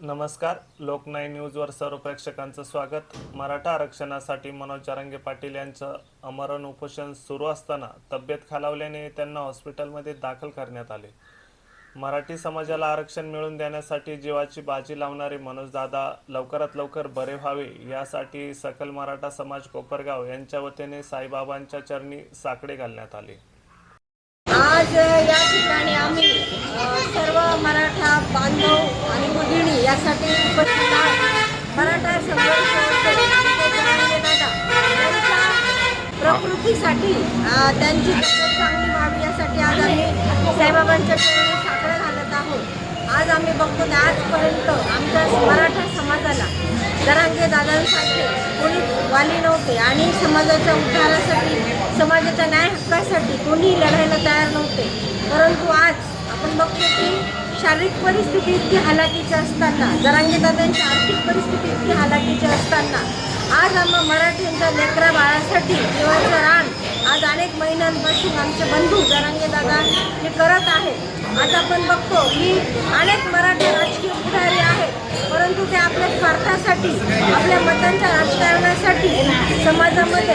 नमस्कार लोकनाय न्यूजवर सर्व प्रेक्षकांचं स्वागत. मराठा आरक्षणासाठी मनोज जरांगे पाटील यांचं अमरण उपोषण सुरू असताना तब्येत खालावल्याने त्यांना हॉस्पिटलमध्ये दाखल करण्यात आले. मराठी समाजाला आरक्षण मिळवून देण्यासाठी जीवाची बाजी लावणारे मनोजदादा लवकरात लवकर बरे व्हावे यासाठी सकल मराठा समाज कोपरगाव यांच्या वतीने साईबाबांच्या चरणी साकडे घालण्यात आले. आज या ठिकाणी आम्ही सर्व मराठा बांधव आणि भगिनी यासाठी उपस्थित मराठा दादा प्रकृतीसाठी त्यांची तब्येत चांगली व्हावी यासाठी आज आम्ही साईबाबांच्या चरणी साकडं घालत आहोत. आज आम्ही बघतो की आजपर्यंत आमच्या मराठा समाजाला जरांगे दादांसारखे कोणी वाली नव्हते आणि समाजाच्या उद्धारासाठी समाजाच्या न्याय हक्कासाठी कोणीही लढायला तयार नव्हते. परंतु आज आपण बघतो की शारीरिक परिस्थिती इतकी हालाकीची असताना जरांगीदादांची आर्थिक परिस्थिती इतकी हालाकीची असताना आज आम्हा मराठ्यांच्या लेकरा बाळासाठी जीवाचं रान आज अनेक महिन्यांपासून आमचे बंधू जरांगेदादा हे करत आहेत. आज आपण बघतो की अनेक मराठी राजकीय पुढारी आहेत परंतु ते आपल्या स्वार्थासाठी आपल्या मतांच्या राजकारणासाठी समाजामध्ये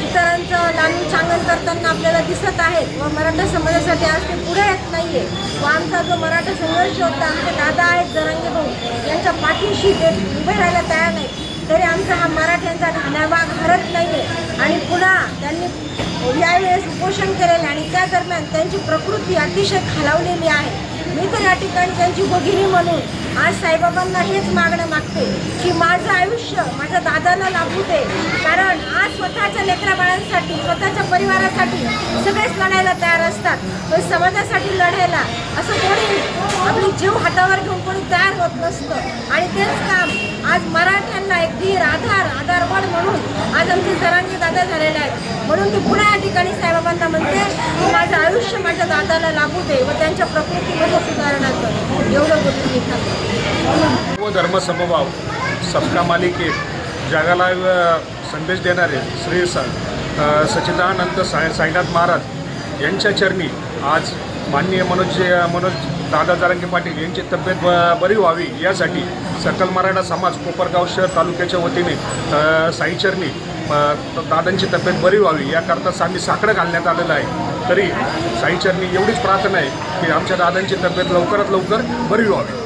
इतरांचं लालून चांगल करताना आपल्याला दिसत आहेत व मराठा समाजासाठी आज ते पुढे येत नाही आहे व आमचा जो मराठा संघर्ष होता आमचे दादा आहेत जरांगे भाऊ यांच्या पाठीशी ते उभे राहायला तयार नाही तरी आमचा हा मराठ्यांचा घाण्याभाग हरत नाही आहे आणि पुन्हा त्यांनी यावेळेस उपोषण केलेलं आणि त्या दरम्यान त्यांची प्रकृती अतिशय खालावलेली आहे. मी तर या ठिकाणी त्यांची भगिनी म्हणून आज साईबाबांना हेच मागणं मागते की माझं आयुष्य माझ्या दादाला लाभू दे. कारण आज स्वतःच्या लेकरा बाळांसाठी स्वतःच्या परिवारासाठी सगळेच लढायला तयार असतात. पण समाजासाठी लढायला असं कोणी आपली जीव हातावर घेऊन कोणी तयार होत नसतं. आणि तेच काम आज मराठ्यांना एक धीर आधार आधारवड म्हणून आज आमचे जरांगे दादा झालेले आहेत. म्हणून मी पुन्हा या ठिकाणी साईबाबांना म्हणते की माझं आयुष्य माझ्या दादाला लाभू दे व त्यांच्या प्रकृतीमध्ये सुधारणा कर. एवढं गोष्टी मी सांगते धर्मसमभाव सबका मालिकेत जगाला संदेश देणारे श्री सचिदानंद अ, साई साईनाथ महाराज यांच्या चरणी आज माननीय मनोज मनोज दादा जारंगे पाटील यांची तब्येत ब बरी व्हावी यासाठी सकल मराठा समाज कोपरगाव शहर तालुक्याच्या वतीने साईचरणी दादांची तब्येत बरी व्हावी याकरता आम्ही साकडं घालण्यात आलेलं आहे. तरी साईचरणी एवढीच प्रार्थना आहे की आमच्या दादांची तब्येत लवकरात लवकर बरी व्हावी.